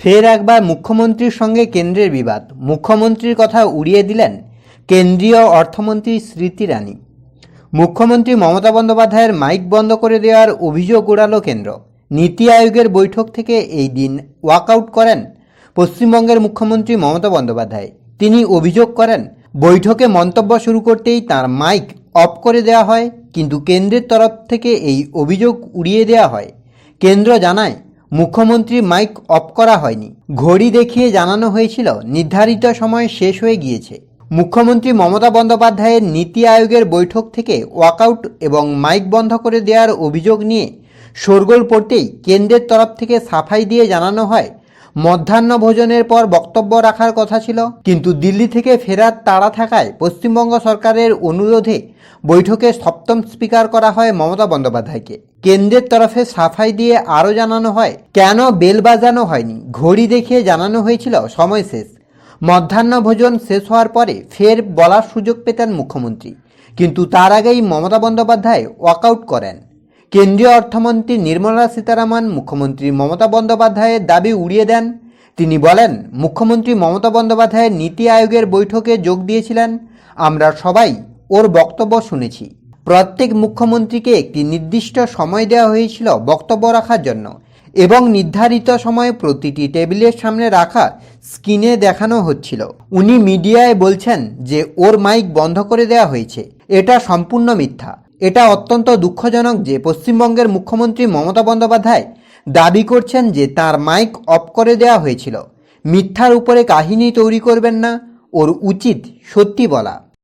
ফের একবার মুখ্যমন্ত্রীর সঙ্গে কেন্দ্রের বিবাদ। মুখ্যমন্ত্রীর কথা উড়িয়ে দিলেন কেন্দ্রীয় অর্থমন্ত্রী স্মৃতি ইরানি। মুখ্যমন্ত্রী মমতা বন্দ্যোপাধ্যায়ের মাইক বন্ধ করে দেওয়ার অভিযোগ উড়ালো কেন্দ্র। নীতি আয়োগের বৈঠক থেকে এই দিন ওয়াকআউট করেন পশ্চিমবঙ্গের মুখ্যমন্ত্রী মমতা বন্দ্যোপাধ্যায়। তিনি অভিযোগ করেন, বৈঠকে মন্তব্য শুরু করতেই তার মাইক অফ করে দেওয়া হয়, কিন্তু কেন্দ্রের তরফ থেকে এই অভিযোগ উড়িয়ে দেওয়া হয়। কেন্দ্র জানায় মুখ্যমন্ত্রী মাইক অফ করা হয়নি। ঘড়ি দেখিয়ে জানানো হয়েছিল, নির্ধারিত সময় শেষ হয়ে গিয়েছে। মুখ্যমন্ত্রী মমতা বন্দ্যোপাধ্যায়ের নীতি আয়োগের বৈঠক থেকে ওয়াকআউট এবং মাইক বন্ধ করে দেওয়ার অভিযোগ নিয়ে শোরগোল পড়তেই কেন্দ্রের তরফ থেকে সাফাই দিয়ে জানানো হয় মধ্যাহ্ন ভোজনের পর বক্তব্য রাখার কথা ছিল। কিন্তু দিল্লি থেকে ফেরার তাড়া থাকায় পশ্চিমবঙ্গ সরকারের অনুরোধে বৈঠকে সপ্তম স্পিকার করা হয় মমতা বন্দ্যোপাধ্যায়কে। কেন্দ্রের তরফে সাফাই দিয়ে আরও জানানো হয়, কেন বেল বাজানো হয়নি? ঘড়ি দেখিয়ে জানানো হয়েছিল, সময় শেষ। মধ্যাহ্ন ভোজন শেষ হওয়ার পরে ফের বলার সুযোগ পেতেন মুখ্যমন্ত্রী। কিন্তু তার আগেই মমতা বন্দ্যোপাধ্যায় ওয়াকআউট করেন। কেন্দ্রীয় অর্থমন্ত্রী নির্মলা সীতারামন, মুখ্যমন্ত্রী মমতা বন্দ্যোপাধ্যায়ের দাবি উড়িয়ে দেন। তিনি বলেন, মুখ্যমন্ত্রী মমতা বন্দ্যোপাধ্যায়ের নীতি আয়োগের বৈঠকে যোগ দিয়েছিলেন। আমরা সবাই ওর বক্তব্য শুনেছি। প্রত্যেক মুখ্যমন্ত্রীকে একটি নির্দিষ্ট সময় দেওয়া হয়েছিল বক্তব্য রাখার জন্য এবং নির্ধারিত সময়ে প্রতিটি টেবিলের সামনে রাখা স্ক্রিনে দেখানো হচ্ছিল। উনি মিডিয়ায় বলছেন যে ওর মাইক বন্ধ করে দেওয়া হয়েছে। এটা সম্পূর্ণ মিথ্যা। এটা অত্যন্ত দুঃখজনক যে পশ্চিমবঙ্গের মুখ্যমন্ত্রী মমতা বন্দ্যোপাধ্যায় দাবি করছেন যে তার মাইক অফ করে দেওয়া হয়েছিল। মিথ্যার উপরে কাহিনী তৈরি করবেন না, ওর উচিত সত্যি বলা।